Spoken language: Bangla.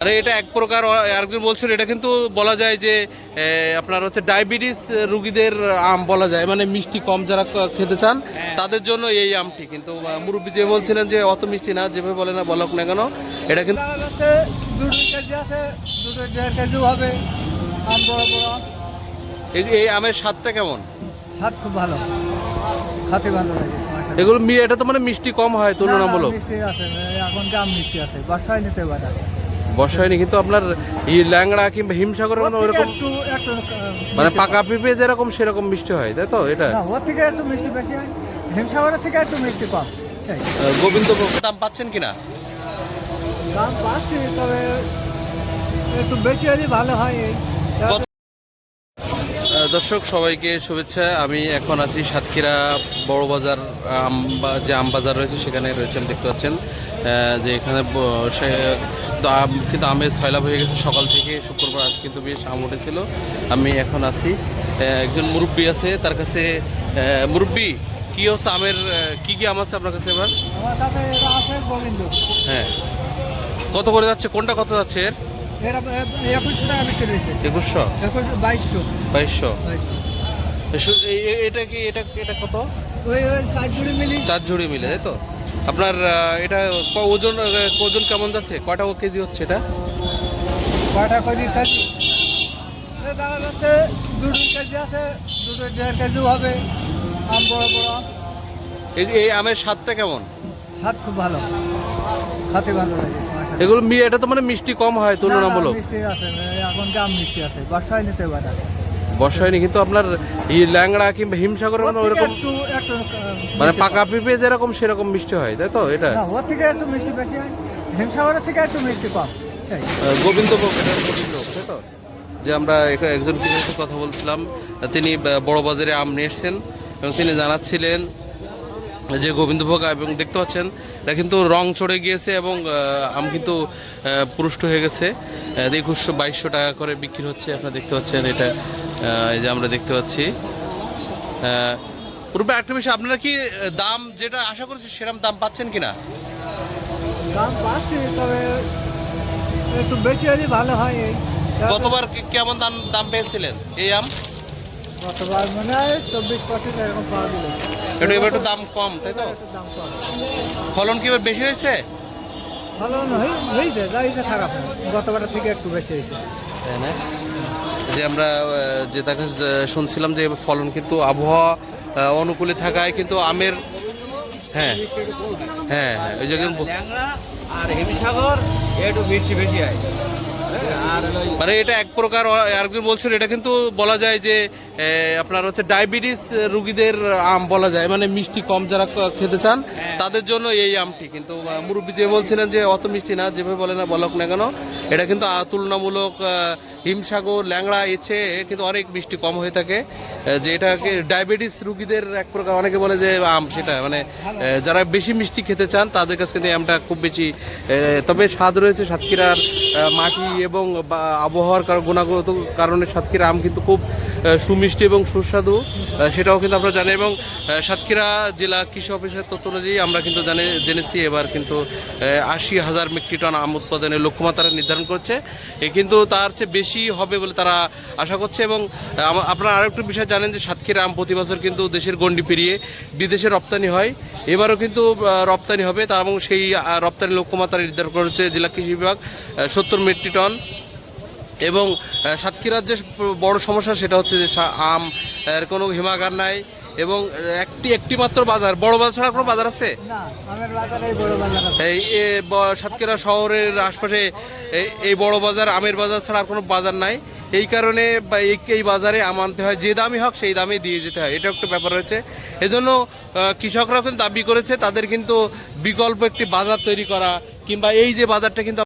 আরে এটা এক প্রকার আরেকজন বলছিল এটা কিন্তু বলা যায় যে আপনার হচ্ছে ডায়াবেটিস রুগীদের আম বলা যায় মানে মিষ্টি কম যারা খেতে চান তাদের জন্য এই আমটি। কিন্তু মুরব্বী যে বলছিলেন যে অত মিষ্টি না যেভাবে বলে না বলক না কেন এটা কিন্তু হবে আম বড় বড় এই- এই আমের স্বাদটা কেমন? স্বাদ খুব ভালো খাতে ভালো লাগে। এগুলো মি- এটা তো মানে মিষ্টি কম হয় তুলনামূলক। মিষ্টি আছে এখন আম মিষ্টি আছে বাসায় নিতে পারে। বর্ষা হয়নি কিন্তু আপনার এই ল্যাংড়া কিংবা হিমসাগরের মতো একটু মানে পাকা পেঁপে যেরকম সেরকম মিষ্টি হয় তাই তো এটা? না ওর থেকে একটু মিষ্টি বেশি হিমসাগরের থেকে একটু মিষ্টি কম। গোবিন্দভোগ দাম পাচ্ছেন কিনা? দাম পাচ্ছি তবে একটু বেশি হলে ভালো হয়। দর্শক সবাইকে শুভেচ্ছা। আমি এখন আছি সাতক্ষীরা বড় বাজার যে আম বাজার রয়েছে সেখানে রয়েছেন দেখতে পাচ্ছেন। যে এখানে ব- তো আম কিন্তু আমের সয়লাভ হয়ে গেছে সকাল থেকে শুক্রবার আজ কিন্তু বেশ আম উঠেছিল। আমি এখন আছি। একজন মুরব্বী আছে তার কাছে মুরব্বি কি হচ্ছে আমের কি কি আম আছে আপনার কাছে এবার? হ্যাঁ। কত করে যাচ্ছে? কোনটা কত যাচ্ছে? এর এটা একুশশো বাইশশো। বাইশশো? কি এটা এটা কত? ওই ওই সাইড মিলি। চার ঝুড়ি মিলে তাই তো? আপনার এটা ওজন ওজন কেমন যাচ্ছে? কয়টা কেজি হচ্ছে এটা? কয়টা কেজি? দেখা যাচ্ছে দুটো কেজি আছে দুটো দেড় কেজিও হবে। আম বড় বড় আম। এই- এই আমের স্বাদটা কেমন? স্বাদ খুব ভালো। খাতে ভালো লাগে এগুলো মি- এটা তো মানে মিষ্টি কম হয় তুলনামূলক। মিষ্টি আছে এখন জাম মিষ্টি আছে বাসায় নিতে পারে বর্ষা হয়নি কিন্তু আপনার এই ল্যাংড়া কিংবা হিমসাগরের মতো একটু মানে পাকা পেঁপে যেরকম সেরকম মিষ্টি হয় তাই তো এটা? ওর থেকে একটু মিষ্টি বেশি হয়। হিমসাগরের থেকে একটু মিষ্টি কম। সেই। আহ, গোবিন্দভোগ এটা তাই তো? যে আমরা এটা একজন সাথে কথা বলছিলাম তিনি বড় বাজারে আম নিয়ে এসছেন এবং তিনি জানাচ্ছিলেন যে গোবিন্দভোগ এবং দেখতে পাচ্ছেন এটা কিন্তু রং চড়ে গিয়েছে এবং আম কিন্তু পুরুষ্ট হয়ে গেছে। একুশশো বাইশশো টাকা করে বিক্রি হচ্ছে আপনারা দেখতে পাচ্ছেন এটা এই যে আমরা দেখতে পাচ্ছি। পূর্বে একটা বিষয় আপনারা কি দাম যেটা আশা করছি সেরকম দাম পাচ্ছেন কিনা? দাম পাচ্ছি তবে একটু বেশি হলে ভালো হয়। গতবার কেমন দাম দাম পেয়েছিলেন এই আম? গতবার মনে হয় চব্বিশ পঁচিশ এরকম পাওয়া একটু এবার একটু দাম কম তাই তো? ফলন কি এবার বেশি হয়েছে? ভালো নয় হয়েছে যা হয়েছে খারাপ না। গতবারের থেকে একটু বেশি হয়েছে। তাই না? যে আমরা যে তাকে শুনছিলাম যে এবার ফলন কিন্তু আবহাওয়া অনুকূলে থাকায় কিন্তু আমের হ্যাঁ। হ্যাঁ ওই ল্যাংড়া আর হিমসাগর একটু মিষ্টি বেশি হয়। আর মানে এটা এক প্রকার আরেকজন বলছিল এটা কিন্তু বলা যায় যে আপনার হচ্ছে ডায়াবেটিস রুগীদের আম বলা যায় মানে মিষ্টি কম যারা খেতে চান তাদের জন্য এই আমটি। কিন্তু মুরব্বী যে বলছিলেন যে অত মিষ্টি না যেভাবে বলে না বলক না কেন এটা কিন্তু তুলনামূলক হিমসাগর ল্যাংড়া এছে কিন্তু অনেক মিষ্টি কম হয়ে থাকে। যে এটাকে ডায়াবেটিস রুগীদের এক প্রকার অনেকে বলে যে আম সেটা মানে যারা বেশি মিষ্টি খেতে চান তাদের কাছে কিন্তু আমটা খুব বেশি তবে স্বাদ রয়েছে সাতক্ষীরার মাটি এবং বা আবহাওয়ার গুণাগত কারণে সাতক্ষীরা আম কিন্তু খুব সুমিষ্টি এবং সুস্বাদু সেটাও কিন্তু আমরা জানি এবং সাতক্ষীরা জেলা কৃষি অফিসের তথ্য অনুযায়ী আমরা কিন্তু জানি, জেনেছি এবার কিন্তু আশি হাজার মেট্রিক টন আম উৎপাদনের লক্ষ্যমাত্রা নির্ধারণ করছে। কিন্তু তার চেয়ে বেশি হবে বলে তারা আশা করছে এবং আপনারা আরেকটু বিষয় জানেন যে সাতক্ষীরা আম প্রতি বছর কিন্তু দেশের গণ্ডি পেরিয়ে বিদেশে রপ্তানি হয়। এবারও কিন্তু রপ্তানি হবে, তার এবং সেই রপ্তানি লক্ষ্যমাত্রা নির্ধারণ করেছে জেলা কৃষি বিভাগ সত্তর মেট্রিক টন। এবং সাতক্ষীরার যে বড় সমস্যা সেটা হচ্ছে যে আম এর কোনো হিমাগার নাই এবং একটি একটি মাত্র বাজার বড় বাজার ছাড়া কোনো বাজার আছে? এই সাতক্ষীরা শহরের আশপাশে এই- বড় বাজার আমের বাজার ছাড়া আর কোনো বাজার নাই। এই কারণে এই বাজারে আম আনতে হয়। যে দামই হোক সেই দামে দিয়ে যেতে হয়। এটা একটা ব্যাপার রয়েছে। এজন্য কৃষকরা কিন্তু দাবি করেছে তাদের কিন্তু বিকল্প একটি বাজার তৈরি করা কিংবা এই যে বাজারটা কিন্তু